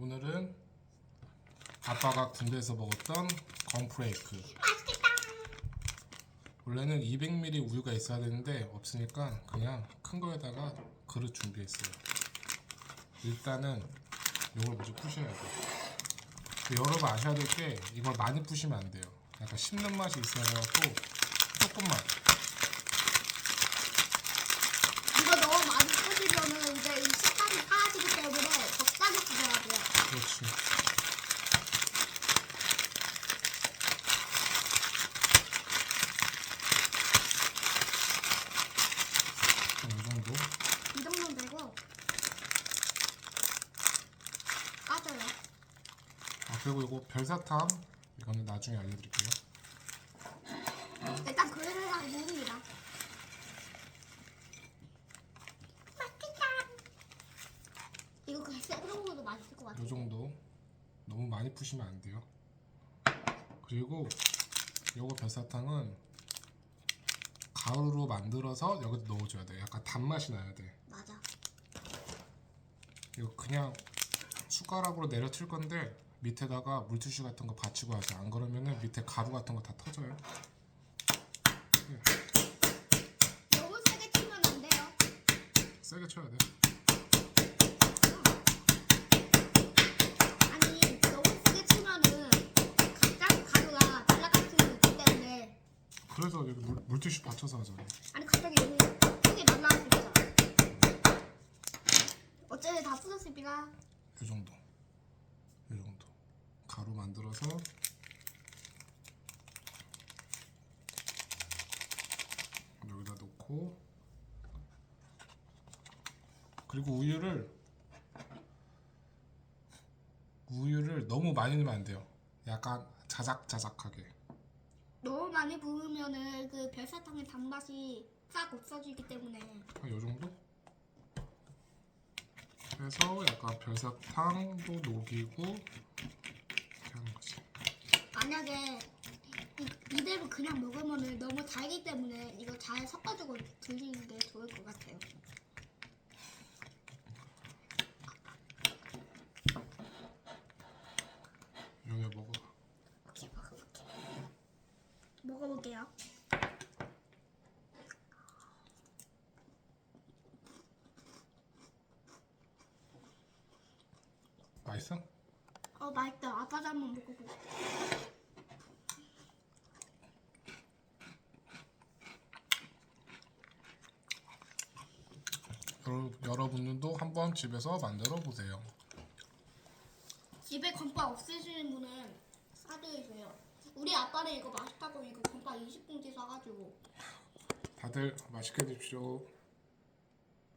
오늘은 아빠가 군대에서 먹었던 건프레이크. 맛있겠다. 원래는 200ml 우유가 있어야 되는데 없으니까 그냥 큰 거에다가 그릇 준비했어요. 일단은 이걸 먼저 부셔야 돼. 근데 여러분 아셔야 될 게 이걸 많이 부시면 안 돼요. 약간 씹는 맛이 있어야 돼갖고 조금만. 이거 너무 많이 끓이면은 이제 이 식감이 사라지기 때문에 적당히 끓여야 돼요. 그렇지. 이 정도. 이 정도면 되고 까져요. 아 그리고 이거 별사탕 이거는 나중에 알려드릴게요. 일단 그릇이랑 무입니다. 맛있겠다. 이거 그냥 생으로도 맛있을 것 같아요. 이 정도. 너무 많이 푸시면 안 돼요. 그리고 요거 별사탕은 가루로 만들어서 여기다 넣어줘야 돼. 약간 단맛이 나야 돼. 맞아. 이거 그냥 숟가락으로 내려칠 건데 밑에다가 물티슈 같은 거 받치고 하세요. 안 그러면은 밑에 가루 같은 거 다 터져요. 너무 세게 치면 안 돼요. 세게 쳐야 돼. 아니 너무 세게 치면은 갑자기 가루가 날아갈 수 있기 때문에 그래서 여기 물, 물티슈 받쳐서 하잖아. 아니 갑자기 여기 크게 날아갈 수 있잖아. 어쨌든 다 부쉈습니다. 이 정도. 이 정도. 가루 만들어서 여기다 놓고 그리고 우유를 우유를 너무 많이 넣으면 안 돼요. 약간 자작자작하게. 너무 많이 부으면은 그 별사탕의 단맛이 싹 없어지기 때문에 한 요 정도? 해서 약간 별사탕도 녹이고 이렇게 하는 거지. 만약에 이, 이대로 그냥 먹으면은 너무 달기 때문에 이거 잘 섞어주고 드시는 게 좋을 것 같아요. 이용해 먹어. 오케이 먹어볼게. 먹어볼게요. 맛있어? 어 맛있다. 아빠도 한번 먹어볼게. 여러, 여러분들도 한번 집에서 만들어 보세요. 집에 건빵 없으시는 분은 사드세요. 우리 아빠는 이거 맛있다고 이거 건빵 20봉지 사가지고 다들 맛있게 드십시오.